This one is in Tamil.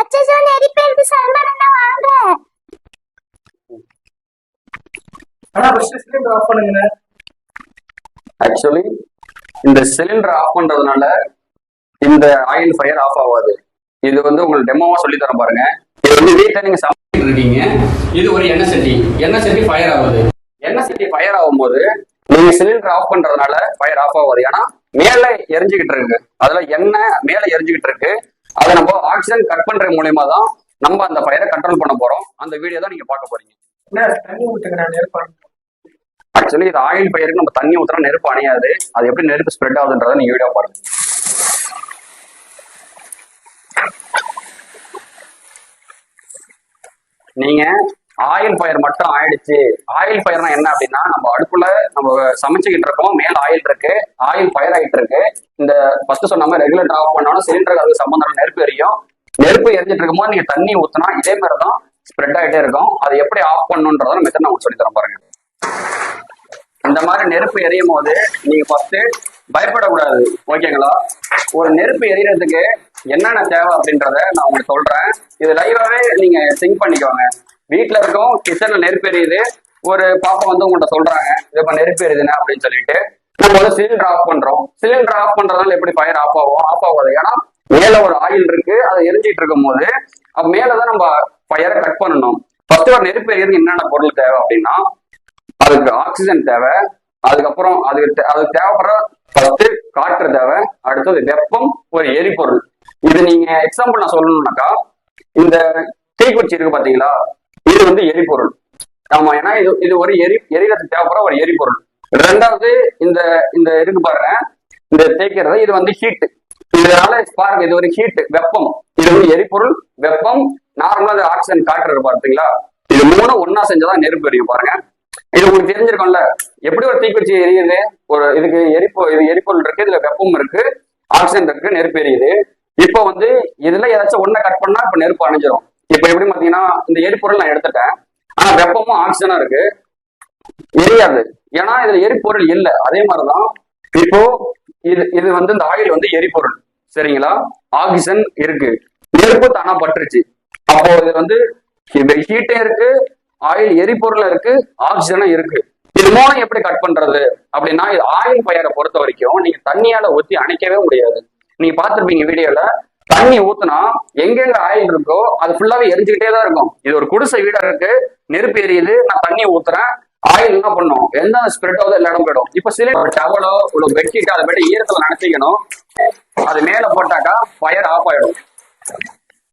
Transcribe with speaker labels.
Speaker 1: அச்சோ வாங்க
Speaker 2: சிலிண்டர் ஆஃப் பண்ணுங்க
Speaker 3: ஆக்சுவலி இந்த சிலிண்டர் ஆஃப் பண்றதுனால இந்த ஆயில் ஃபயர் ஆஃப் ஆகாது. இது வந்து உங்களுக்கு டெமோவா சொல்லி தரேன் பாருங்க. இது வந்து வீட்டில் நீங்க சமைச்சிட்டு இருக்கீங்க. இது ஒரு எண்ணெய் சட்டி. எண்ணெய் சட்டி ஃபயர் ஆகுது. எண்ணெய் சட்டி ஃபயர் ஆகும்போது நீங்க சிலிண்டர் ஆஃப் பண்றதுனால ஃபயர் ஆஃப் ஆகாது. ஏன்னா மேல எரிஞ்சுக்கிட்டு இருக்கு. அதுல எண்ணெய் மேல எரிஞ்சுக்கிட்டு இருக்கு. அதை நம்ம ஆக்சிஜன் கட் பண்ற மூலியமா தான் நம்ம அந்த ஃபயரை கண்ட்ரோல் பண்ண போறோம். அந்த வீடியோ தான் நீங்க பார்க்க போறீங்க. ஆக்சுவலி இது ஆயில் பயிருக்கு நம்ம தண்ணி ஊத்துனா நெருப்பு அணையாது. அது எப்படி நெருப்பு ஸ்ப்ரெட் ஆகுதுன்றத நீங்க வீடியோ பாருங்க. நீங்க ஆயில் ஃபயர் மட்டும் ஆயிடுச்சு. ஆயில் ஃபயர்னா என்ன அப்படின்னா நம்ம அடுப்புல நம்ம சமைச்சுக்கிட்டு இருக்கோம். மேல ஆயில் இருக்கு. ஆயில் ஃபயர் ஆயிட்டு இருக்கு. இந்த ஃபர்ஸ்ட் சொன்ன மாதிரி ரெகுலேட்டர் ஆஃப் பண்ணாலும் சிலிண்டருக்கு அதுக்கு சம்பந்தம் நெருப்பு எரியும். நெருப்பு எரிஞ்சிட்டு இருக்கும்போது நீங்க தண்ணி ஊத்தினா இதே மாதிரி தான் ஸ்ப்ரெட் ஆயிட்டே இருக்கும். அதை எப்படி ஆஃப் பண்ணுன்றத மெத்தட் நான் உங்களுக்கு சொல்லி தரேன் பாருங்க. இந்த மாதிரி நெருப்பு எரியும் போது நீங்க ஃபர்ஸ்ட் பயப்படக்கூடாது. ஓகேங்களா ஒரு நெருப்பு எரியறதுக்கு என்னென்ன தேவை அப்படின்றத நான் உங்களுக்கு சொல்றேன். இது லைவாவே நீங்க திங்க் பண்ணிக்கோங்க. வீட்டில் இருக்கோம் கிச்சன்ல நெருப்பு எரியுது ஒரு பாப்பா வந்து உங்கள்கிட்ட சொல்றாங்க இது இப்ப நெருப்பு எரியுதுன்னு அப்படின்னு சொல்லிட்டு. நம்ம வந்து சிலிண்டர் ஆஃப் பண்றோம். சிலிண்டர் ஆஃப் பண்றதுனால எப்படி ஃபயர் ஆஃப் ஆகும்? ஆஃப் ஆகாது. ஏன்னா மேல ஒரு ஆயில் இருக்கு அதை எரிஞ்சிட்டு இருக்கும் போது மேலதான் நம்ம ஃபயரை கட் பண்ணணும். ஃபர்ஸ்ட் ஒரு நெருப்பு எரியறதுக்கு என்னென்ன பொருள் தேவை அப்படின்னா அதுக்கு ஆக்சிஜன் தேவை. அதுக்கப்புறம் அதுக்கு தே- அதுக்கு தேவைப்படுற ஃபர்ஸ்ட் காற்று தேவை. அடுத்தது வெப்பம் ஒரு எரிபொருள். இது நீங்க எக்ஸாம்பிள் நான் சொல்லணும்னாக்கா இந்த தீக்குச்சி இருக்கு பாத்தீங்களா? இது வந்து எரிபொருள். ஆமா ஏன்னா இது இது ஒரு எரி எரிகிறதுக்கு தேவைப்படுற ஒரு எரிபொருள். ரெண்டாவது இந்த இந்த இருக்கு பாருங்க. இந்த தேய்க்கிறது இது வந்து ஹீட் இதனால பாருங்க இது ஒரு ஹீட் வெப்பம். இது வந்து எரிபொருள் வெப்பம் நார்மலா ஆக்சிஜன் காற்று இருக்கு பார்த்தீங்களா? இது மூணு ஒன்னா செஞ்சாதான் நெருப்பு எரியும் பாருங்க. இது உங்களுக்கு தெரிஞ்சிருக்கும்ல. எப்படி ஒரு தீக்குச்சி எரியுது? ஒரு இதுக்கு எரிப்பு இது எரிபொருள் இருக்கு இதுல வெப்பம் இருக்கு ஆக்சிஜன் இருக்கு நெருப்பு எரியுது. இப்போ வந்து இதுல ஏதாச்சும் ஒண்ணை கட் பண்ணா இப்ப நெருப்பு அணைஞ்சிரும். இப்போ எப்படி பாத்தீங்கன்னா இந்த எரிபொருள் நான் எடுத்துட்டேன். ஆனா வெப்பமும் ஆக்சிஜனும் இருக்கு. எரியாது. ஏன்னா இதுல எரிபொருள் இல்லை. அதே மாதிரிதான் இப்போ இது இது வந்து இந்த ஆயில் வந்து எரிபொருள். சரிங்களா? ஆக்சிஜன் இருக்கு. நெருப்பு தானா பட்டுருச்சு அப்போ இது வந்து இந்த ஹீட்டே இருக்கு ஆயில் எரிபொருள் இருக்கு ஆக்சிஜனும் இருக்கு. இது மூலம் எப்படி கட் பண்றது? அப்படின்னா இது ஆயில் பயரை பொறுத்த வரைக்கும் நீங்க தண்ணியால ஊத்தி அணைக்கவே முடியாது. நீங்க பார்த்திருப்பீங்க வீடியோல தண்ணி ஊத்துனா எங்கெங்க ஆயில் இருக்கோ அது ஃபுல்லாவே எரிஞ்சுக்கிட்டே தான் இருக்கும். இது ஒரு குடிசை வீடா இருக்கு. நெருப்பு எரியுது. நான் தண்ணி ஊத்துறேன். ஆயில் என்ன பண்ணும்? எந்த ஸ்ப்ரெட் ஆகுது எல்லா இடம் போயிடும். இப்ப சில டவலோ இவ்வளவு பெட்ஷீட் அதை பற்றி ஈரத்துல நினைச்சிக்கணும். அது மேல போட்டாக்கா ஃபயர் ஆஃப் ஆயிடும்.